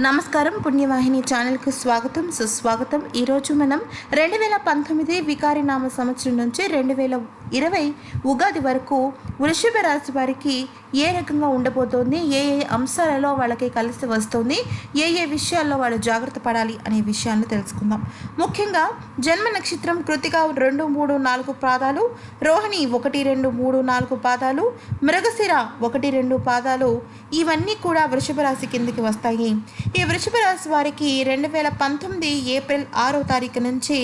నమస్కారం పుణ్యవాహిని ఛానల్కు స్వాగతం సుస్వాగతం. ఈరోజు మనం రెండు వేల పంతొమ్మిది వికారినామ సంవత్సరం నుంచి రెండు వేల ఇరవై ఉగాది వరకు వృషభ రాశి వారికి ఏ రకంగా ఉండబోతోంది ఏ ఏ అంశాలలో వాళ్ళకి కలిసి వస్తుంది ఏ ఏ విషయాల్లో వాళ్ళు జాగ్రత్త పడాలి అనే విషయాన్ని తెలుసుకుందాం. ముఖ్యంగా జన్మ నక్షత్రం కృతిక రెండు మూడు నాలుగు పాదాలు రోహిణి ఒకటి రెండు మూడు నాలుగు పాదాలు మృగశిర ఒకటి రెండు పాదాలు ఇవన్నీ కూడా వృషభ రాశి కిందకి వస్తాయి. ఈ వృషభ రాశి వారికి రెండు వేల పంతొమ్మిది ఏప్రిల్ ఆరో తారీఖు నుంచి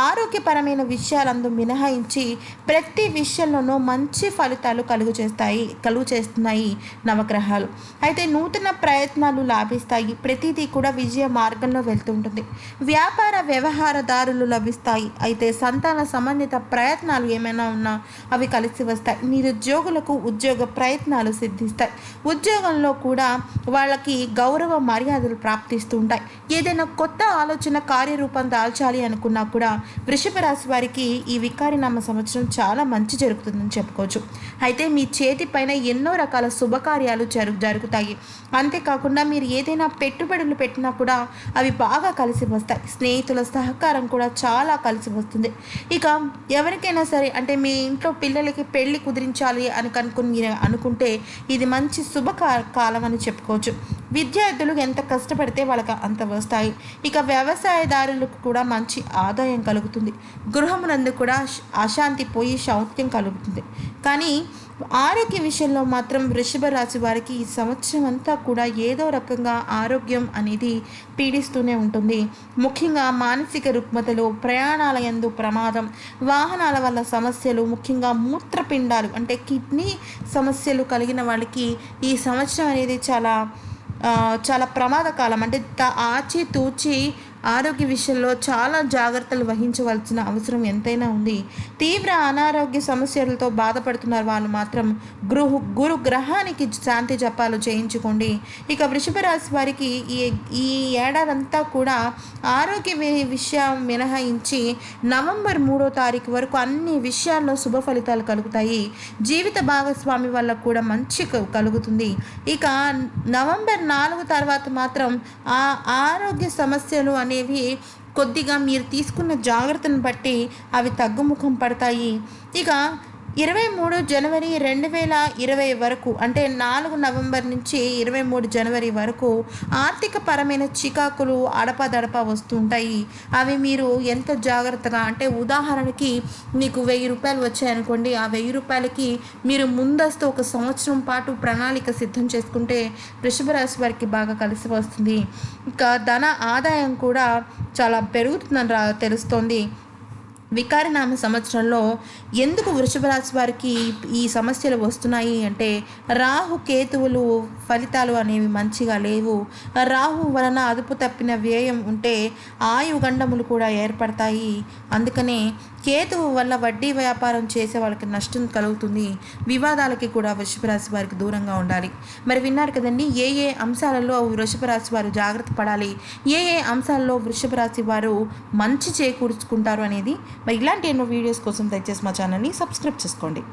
ఆరోగ్యపరమైన విషయాలందు మినహాయించి ప్రతి విషయంలోనూ మంచి ఫలితాలు కలుగు చేస్తాయి కలుగు చేస్తున్నాయి నవగ్రహాలు. అయితే నూతన ప్రయత్నాలు లాభిస్తాయి. ప్రతిదీ కూడా విజయ మార్గంలో వెళ్తుంటుంది వ్యాపార వ్యవహారదారులు లభిస్తాయి. అయితే సంతాన సంబంధిత ప్రయత్నాలు ఏమైనా ఉన్నా అవి కలిసి వస్తాయి. నిరుద్యోగులకు ఉద్యోగ ప్రయత్నాలు సిద్ధిస్తాయి. ఉద్యోగంలో కూడా వాళ్ళకి గౌరవ మర్యాదలు ప్రాప్తిస్తూ ఉంటాయి. ఏదైనా కొత్త ఆలోచన కార్యరూపం దాల్చాలి అనుకున్నా కూడా వృషభ రాశి వారికి ఈ వికారినామ సంవత్సరం చాలా మంచి జరుగుతుందని చెప్పుకోవచ్చు. అయితే మీ చేతి పైన ఎన్నో రకాల శుభకార్యాలు జరు జరుగుతాయి. అంతేకాకుండా మీరు ఏదైనా పెట్టుబడులు పెట్టినా కూడా అవి బాగా కలిసి వస్తాయి. స్నేహితుల సహకారం కూడా చాలా కలిసి వస్తుంది. ఇక ఎవరికైనా సరే అంటే మీ ఇంట్లో పిల్లలకి పెళ్ళి కుదిరించాలి అని కనుక్కుని మీరు అనుకుంటే ఇది మంచి శుభ కాలం అని చెప్పుకోవచ్చు. విద్యార్థులు ఎంత కష్టపడితే వాళ్ళకి అంత వస్తాయి. ఇక వ్యవసాయదారులకు కూడా మంచి ఆదాయం కలుగుతుంది. గృహమునందు కూడా అశాంతి పోయి శౌత్యం కలుగుతుంది. కానీ ఆరోగ్య విషయంలో మాత్రం వృషభ రాశి వారికి ఈ సంవత్సరం అంతా కూడా ఏదో రకంగా ఆరోగ్యం అనేది పీడిస్తూనే ఉంటుంది. ముఖ్యంగా మానసిక రుగ్మతలు ప్రయాణాల ఎందు ప్రమాదం వాహనాల వల్ల సమస్యలు ముఖ్యంగా మూత్రపిండాలు అంటే కిడ్నీ సమస్యలు కలిగిన వాళ్ళకి ఈ సంవత్సరం అనేది చాలా చాలా ప్రమాదకాలం. అంటే ఆచి తూచి ఆరోగ్య విషయంలో చాలా జాగ్రత్తలు వహించవలసిన అవసరం ఎంతైనా ఉంది. తీవ్ర అనారోగ్య సమస్యలతో బాధపడుతున్నారు వాళ్ళు మాత్రం. గృహ గురు గ్రహానికి శాంతి జపాలు చేయించుకోండి. ఇక వృషభ రాశి వారికి ఈ ఈ ఏడాదంతా కూడా ఆరోగ్య విషయం మినహాయించి నవంబర్ మూడో తారీఖు వరకు అన్ని విషయాల్లో శుభ ఫలితాలు కలుగుతాయి. జీవిత భాగస్వామి వల్ల కూడా మంచి కలుగుతుంది. ఇక నవంబర్ నాలుగు తర్వాత మాత్రం ఆ ఆరోగ్య సమస్యలు అనేవి కొద్దిగా మీరు తీసుకున్న జాగ్రత్తను బట్టి అవి తగ్గుముఖం పడతాయి. ఇక ఇరవై మూడు జనవరి రెండు వేల ఇరవై వరకు అంటే నాలుగు నవంబర్ నుంచి ఇరవై మూడు జనవరి వరకు ఆర్థిక పరమైన చికాకులు అడపదడప వస్తుంటాయి. అవి మీరు ఎంత జాగ్రత్తగా అంటే ఉదాహరణకి మీకు వెయ్యి రూపాయలు వచ్చాయనుకోండి ఆ వెయ్యి రూపాయలకి మీరు ముందస్తు ఒక సంవత్సరం పాటు ప్రణాళిక సిద్ధం చేసుకుంటే వృషభ రాశి వారికి బాగా కలిసి వస్తుంది. ఇంకా ధన ఆదాయం కూడా చాలా పెరుగుతుందని రా తెలుస్తోంది. వికారనామ సంవత్సరంలో ఎందుకు వృషభ రాశి వారికి ఈ సమస్యలు వస్తున్నాయి అంటే రాహు కేతువులు ఫలితాలు అనేవి మంచిగా లేవు. రాహు వలన అదుపు తప్పిన వ్యయం ఉంటే ఆయుగండములు కూడా ఏర్పడతాయి. అందుకనే కేతువు వల్ల వడ్డీ వ్యాపారం చేసే వాళ్ళకి నష్టం కలుగుతుంది. వివాదాలకి కూడా వృషభరాశి వారికి దూరంగా ఉండాలి. మరి విన్నారు కదండి ఏ ఏ అంశాలలో వృషభరాశి వారు జాగ్రత్త పడాలి? ఏ ఏ అంశాల్లో వృషభరాశి వారు మంచి చేకూర్చుకుంటారు అనేది? మరి ఇలాంటి ఎన్నో వీడియోస్ కోసం దయచేసి మా ఛానల్ని సబ్స్క్రైబ్ చేసుకోండి.